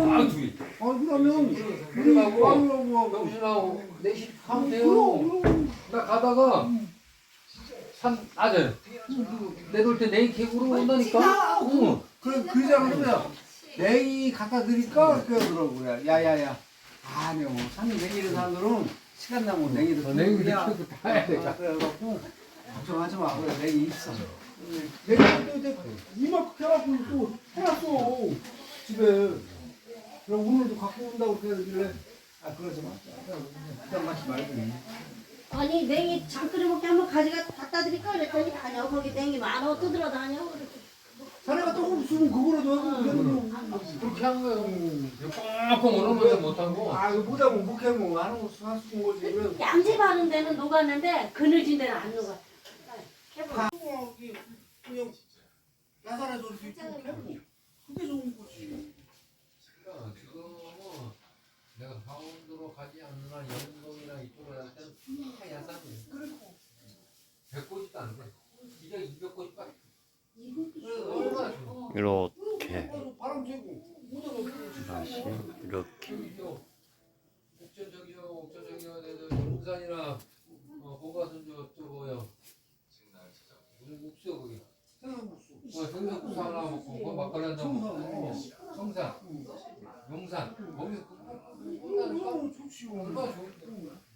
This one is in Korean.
아, 둘이. 아 그러면 우리 그러고 빵하고 병신하고 넷이 그럼 돼요. 그럼 나 가다가 산 아들 내돌 때 냉이 객으로 온다니까. 응. 그래 그러자는 거야. 냉이 갖다 드릴까 그러더라고요. 야야야. 아니요. 산에 냉이를 사들은 시간 나면 냉이를 어, 냉이를 그냥 키우고 다 해야 돼. 그래갖고 걱정하지 마. 그래 냉이 있어. 내가 근데 이만큼 해갖고 또 해놨어 집에. 그럼 오늘도 갖고 온다고 그러길래 아 그러지 마. 그냥 같이 말고. 아니 냉이 장 끓여 먹게 한번 가져가 갖다 드릴까 그랬더니 다녀 거기 냉이 많아 뜯으러 다녀 사내가 또 없으면 그거라도 하고 그래도 그렇게 한 거예요. 뻥뻥 오르면서 못하고. 아 이거 못하면 못하면 하는 거 사수는 거지 왜 양지 바른 데는 녹았는데 그늘진 데는 안 녹아 다 그냥 야산에서 이렇게 좋은 거지 그러니까 지금은 내가 강원도로 가지 않나 영동이나 이쪽으로 갈 때는 다 야산이에요. 백고집도 안 돼. 이제 200고집밖에. 얼마나 좋아. 이렇게. 바람 쐬고 못하면 다시 이렇게. 저기 저 옥천 저기 저 옥천 저기 저저 용산이나 어 고가선 저저 뭐야 무슨 옥수 거기? 어 생선국수 하나 먹고 그거 막걸리 한잔 먹고. 청산. 용산. 거기서 그 얼마나 좋아 좋지 얼마나 좋은데